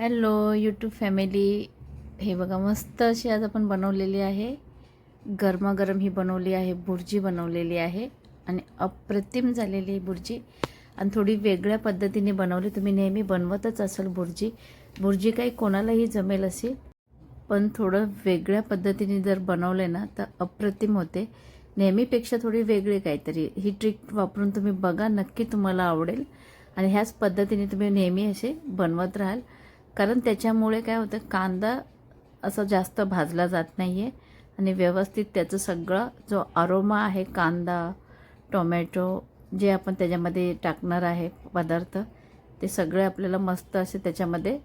Hello YouTube family हे बघा मस्त अशी आज आपण बनवलेली आहे. गरमागरम ही बनवली आहे बुर्जी बनवलेली आहे. आणि अप्रतिम झालेली ही बुर्जी. आणि थोडी वेगळ्या पद्धतीने बनवली. तुम्ही नेहमी बनवतच असाल बुर्जी. बुर्जी काही कोणालाही जमेल असेल पण थोडं वेगळ्या पद्धतीने जर बनवले ना तर अप्रतिम होते. नेहमीपेक्षा थोडी वेगळी काहीतरी. ही ट्रिक वापरून तुम्ही बघा नक्की तुम्हाला आवडेल. आणि ह्याच पद्धतीने तुम्ही नेहमी असे बनवत राहाल. कारण त्याच्यामुळे काय होतं कांदा असं जास्त भाजला जात नाही आहे आणि व्यवस्थित त्याचं सगळं जो अरोमा आहे कांदा टोमॅटो जे आपण त्याच्यामध्ये टाकणार आहे पदार्थ ते सगळे आपल्याला मस्त असे त्याच्यामध्ये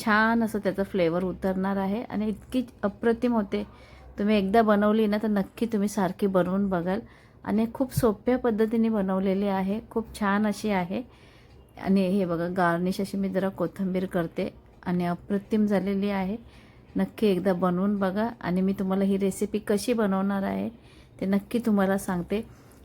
छान असं त्याचा फ्लेवर उतरणार आहे आणि इतकी अप्रतिम होते. तुम्ही एकदा बनवली ना तर नक्की तुम्ही सारखी बनवून बघाल. आणि खूप सोप्या पद्धतीने बनवलेली आहे खूप छान अशी आहे. आणि हे बघा गार्निश अशी मी जरा कोथिंबीर करते आणि अप्रतिम झालेली आहे. नक्की एकदा बनवून बघा आणि मी तुम्हाला ही रेसिपी कशी बनवणार आहे ते नक्की तुम्हाला सांगते.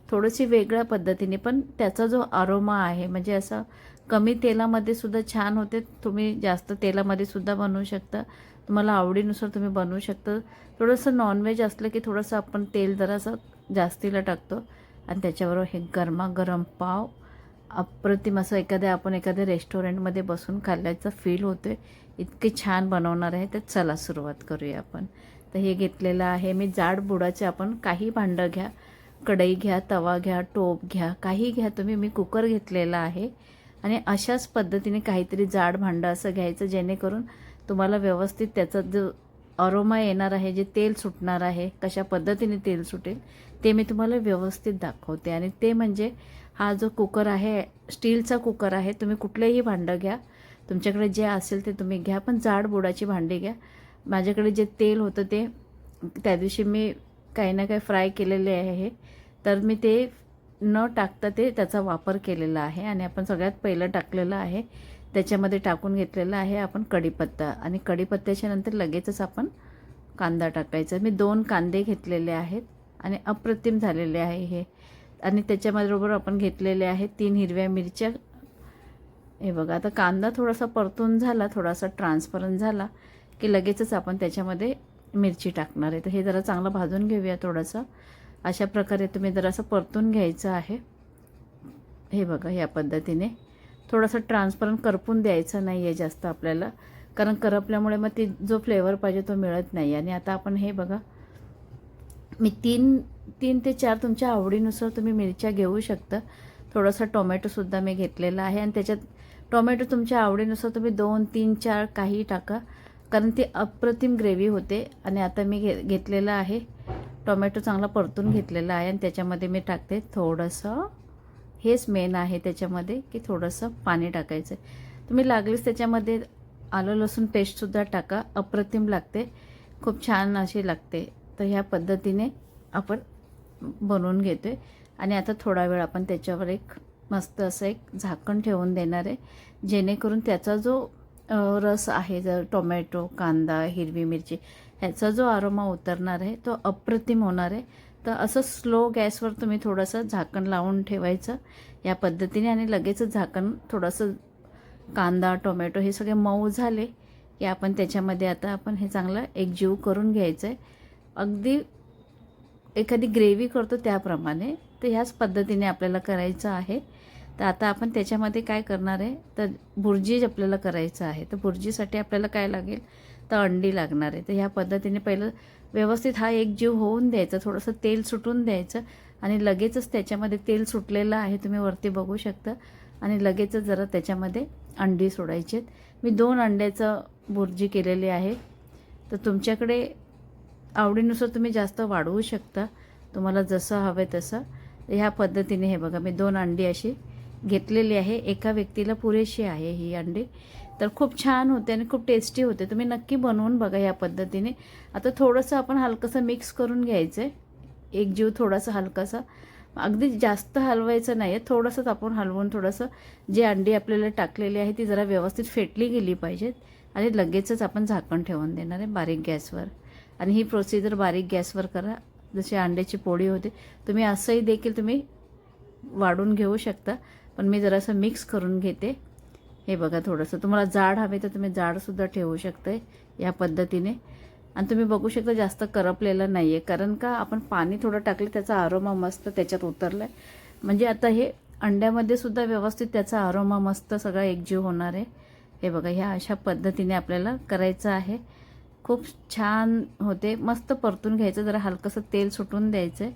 थोडीशी वेगळ्या पद्धतीने पण त्याचा जो अरोमा आहे म्हणजे असं कमी तेलामध्ये सुद्धा छान होते. तुम्ही जास्त तेलामध्ये सुद्धा बनवू शकता. तुम्हाला आवडीनुसार तुम्ही बनवू शकता. थोडंसं नॉनव्हेज असलं की थोडंसं आपण तेल जरासं जास्तीला टाकतो. आणि त्याच्याबरोबर हे गरमागरम पाव अप्रतिम असं एखाद्या आपण एखाद्या रेस्टॉरंटमध्ये बसून खाल्ल्याचा फील होतो आहे इतके छान बनवणार आहे तर चला सुरुवात करूया आपण. तर हे घेतलेलं आहे मी. जाड बुडाचे आपण काही भांडं घ्या कढई घ्या तवा घ्या टोप घ्या काही घ्या तुम्ही. मी कुकर घेतलेला आहे आणि अशाच पद्धतीने काहीतरी जाड भांडं असं घ्यायचं जेणेकरून तुम्हाला व्यवस्थित त्याचा जो अरोमा येणार आहे जे तेल सुटणार आहे कशा पद्धतीने तेल सुटेल ते मी तुम्हाला व्यवस्थित दाखवते. आणि ते म्हणजे हा जो कुकर आहे स्टीलचा कुकर आहे तुम्ही कुठलंही भांडं घ्या. तुमच्याकडे जे असेल ते तुम्ही घ्या पण जाड बुडाची भांडी घ्या. माझ्याकडे जे तेल होतं ते त्या दिवशी मी काही ना काही फ्राय केलेले आहे. तर मी ते न टाकता ते त्याचा वापर केलेला आहे. आणि आपण सगळ्यात पहिलं टाकलेलं आहे त्याच्यामध्ये टाकून घेतलेलं आहे आपण कढीपत्ता. आणि कढीपत्त्याच्या नंतर लगेचच आपण कांदा टाकायचा. मी दोन कांदे घेतलेले आहेत. आणि अप्रतिम झालेले आहे हे. आणि त्याच्याबरोबर आपण घेतलेले आहे तीन हिरव्या मिरच्या. हे बघा आता कांदा थोडासा परतून झाला थोडासा ट्रान्सपरंट झाला की लगेचच आपण त्याच्यामध्ये मिरची टाकणार आहे. तर हे जरा चांगलं भाजून घेऊया थोडंसं. अशा प्रकारे तुम्ही जरासं परतून घ्यायचं आहे. हे बघा या पद्धतीने. थोडंसं ट्रान्सपरंट करपून द्यायचं नाही आहे जास्त आपल्याला. कारण करपल्यामुळे मग ती जो फ्लेवर पाहिजे तो मिळत नाही. आणि आता आपण हे बघा मी तीन तीन ते चार तुमच्या आवडीनुसार तुम्ही मिरच्या घेऊ शकता. थोडासा टोमॅटोसुद्धा मी घेतलेला आहे आणि त्याच्यात टोमॅटो तुमच्या आवडीनुसार तुम्ही दोन तीन चार काही टाका. कारण ती अप्रतिम ग्रेव्ही होते आणि आता मी घे घेतलेलं आहे. टोमॅटो चांगला परतून घेतलेला आहे आणि त्याच्यामध्ये मी टाकते थोडंसं. हेच मेन आहे त्याच्यामध्ये की थोडंसं पाणी टाकायचं तुम्ही लागलीच त्याच्यामध्ये आलं लसूण पेस्टसुद्धा टाका. अप्रतिम लागते. खूप छान अशी लागते. तर ह्या पद्धतीने आपण बनवून घेतो आहे आणि आता थोडा वेळ आपण त्याच्यावर एक मस्त असं एक झाकण ठेवून देणार आहे. जेणेकरून त्याचा जो रस आहे जर टोमॅटो कांदा हिरवी मिरची ह्याचा जो आरोमा उतरणार आहे तो अप्रतिम होणार आहे. तर असं स्लो गॅसवर तुम्ही थोडंसं झाकण लावून ठेवायचं या पद्धतीने आणि लगेचच झाकण थोडंसं कांदा टोमॅटो हे सगळे मऊ झाले की आपण त्याच्यामध्ये आता आपण हे चांगलं एकजीव करून घ्यायचं आहे अगदी एखादी ग्रेव्ही करतो त्याप्रमाणे तर ह्याच पद्धतीने आपल्याला करायचं आहे. तर आता आपण त्याच्यामध्ये काय करणार आहे? तर भुर्जी आपल्याला करायचं आहे. तर भुर्जीसाठी आपल्याला काय लागेल? तर अंडी लागणार आहे. तर ह्या पद्धतीने पहिलं व्यवस्थित हा एक जीव होऊन द्यायचा. थोडंसं तेल सुटून द्यायचं आणि लगेचच त्याच्यामध्ये तेल सुटलेलं आहे तुम्ही वरती बघू शकता. आणि लगेचच जरा त्याच्यामध्ये अंडी सोडायची आहेत मी दोन अंड्याचं भुर्जी केलेली आहे. तर तुमच्याकडे आवडीनुसार तुम्ही जास्त वाढवू शकता. तुम्हाला जसं हवं आहे तसं. ह्या पद्धतीने हे बघा मी दोन अंडी अशी घेतलेली आहे. एका व्यक्तीला पुरेशी आहे ही अंडी. तर खूप छान होते आणि खूप टेस्टी होते. तुम्ही नक्की बनवून बघा ह्या पद्धतीने. आता थोडंसं आपण हलकंसं मिक्स करून घ्यायचं आहे एक जीव थोडासा हलकासा. अगदी जास्त हलवायचं नाही आहे थोडंसंच आपण हलवून थोडंसं जे अंडी आपल्याला टाकलेली आहे ती जरा व्यवस्थित फेटली गेली पाहिजेत. आणि लगेचच आपण झाकण ठेवून देणार आहे बारीक गॅसवर. आणि ही प्रोसिजर बारीक गॅसवर करा. जशी अंड्याची पोळी होते तुम्ही असंही देखील तुम्ही वाढून घेऊ शकता. पण मी जरासं मिक्स करून घेते. हे बघा थोडंसं. तुम्हाला जाड हवे तर तुम्ही जाडसुद्धा ठेवू शकता या पद्धतीने. आणि तुम्ही बघू शकता जास्त करपलेलं नाही आहे कारण का? आपण पाणी थोडं टाकलं त्याचा आरोमा मस्त त्याच्यात उतरला आहे म्हणजे आता हे अंड्यामध्ये सुद्धा व्यवस्थित त्याचा आरोमा मस्त सगळा एकजीव होणार आहे. हे बघा ह्या अशा पद्धतीने आपल्याला करायचं आहे. खूप छान होते. मस्त परतून घ्यायचं जरा हलकंसं तेल सुटून द्यायचं आहे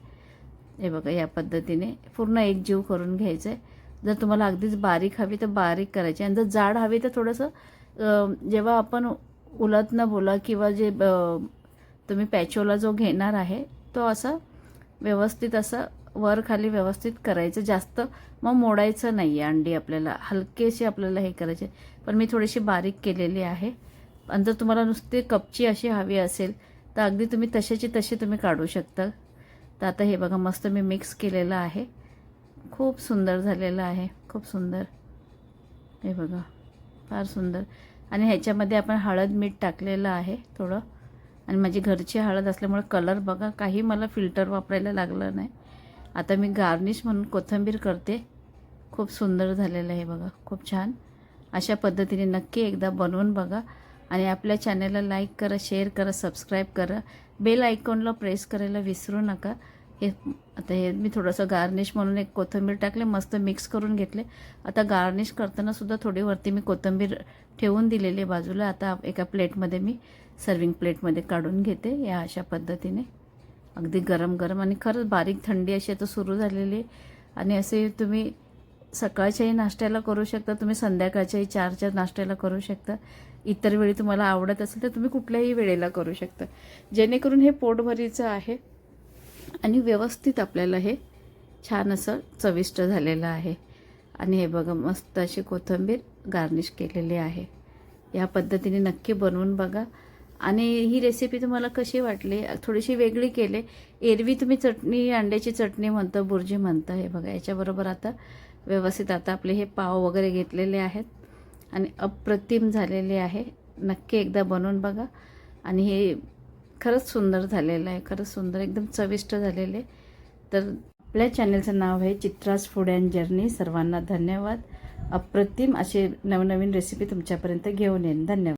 हे बघा या पद्धतीने पूर्ण एकजीव करून घ्यायचं आहे जर तुम्हाला अगदीच बारीक हवी तर बारीक करायची. आणि जर जाड हवी तर थोडंसं जेव्हा आपण उलतनं बोला किंवा जे तुम्ही पॅचोला जो घेणार आहे तो असा व्यवस्थित असं वर खाली व्यवस्थित करायचं. जास्त मग मोडायचं नाही आहे अंडी आपल्याला. हलकेशी आपल्याला हे करायचे. पण मी थोडीशी बारीक केलेली आहे. आणि जर तुम्हाला नुसती कपची अशी हवी असेल तर अगदी तुम्ही तशाची तशी तुम्ही काढू शकता. तर आता हे बघा मस्त मी मिक्स केलेलं आहे. खूप सुंदर झालेलं आहे. खूप सुंदर. हे बघा फार सुंदर. आणि ह्याच्यामध्ये आपण हळद मीठ टाकलेलं आहे थोडं. आणि माझी घरची हळद असल्यामुळे कलर बघा काही मला फिल्टर वापरायला लागलं नाही. आता मी गार्निश म्हणून कोथिंबीर करते. खूप सुंदर झालेलं आहे बघा खूप छान. अशा पद्धतीने नक्की एकदा बनवून बघा. आणि आपल्या चॅनलला लाईक करा शेअर करा सबस्क्राईब करा. बेल आयकॉनला प्रेस करायला विसरू नका. हे आता हे मी थोडंसं गार्निश म्हणून एक कोथिंबीर टाकले मस्त मिक्स करून घेतले. आता गार्निश करतानासुद्धा थोडी वरती मी कोथिंबीर ठेवून दिलेली आहे बाजूला. आता एका प्लेटमध्ये मी सर्विंग प्लेटमध्ये काढून घेते या अशा पद्धतीने. अगदी गरम गरम आणि खरंच बारीक थंडी अशी आता सुरू झालेली आहे. आणि असे तुम्ही सकाळच्याही नाश्त्याला करू शकता तुम्ही संध्याकाळच्याही चारच्या नाश्त्याला करू शकता. इतर वेळी तुम्हाला आवडत असेल तर तुम्ही कुठल्याही वेळेला करू शकता. जेणेकरून हे पोटभरीचं आहे आणि व्यवस्थित आपल्याला हे छान असं चविष्ट झालेलं आहे. आणि हे बघा मस्त अशी कोथिंबीर गार्निश केलेली आहे. या पद्धतीने नक्की बनवून बघा. आणि ही रेसिपी तुम्हाला कशी वाटली? थोडीशी वेगळी केली. एरवी तुम्ही चटणी अंड्याची चटणी म्हणता बुर्जी म्हणता हे बघा याच्याबरोबर आता व्यवस्थित आता आपले हे पाव वगैरे घेतलेले आहेत आणि अप्रतिम झालेले आहे. नक्की एकदा बनवून बघा. आणि हे खरंच सुंदर झालेलं आहे. खरंच सुंदर एकदम चविष्ट झालेले. तर आपल्या चॅनलचं नाव आहे चित्राज फूड अँड जर्नी सर्वांना धन्यवाद. अप्रतिम असे नवनवीन रेसिपी तुमच्यापर्यंत घेऊन येईन. धन्यवाद.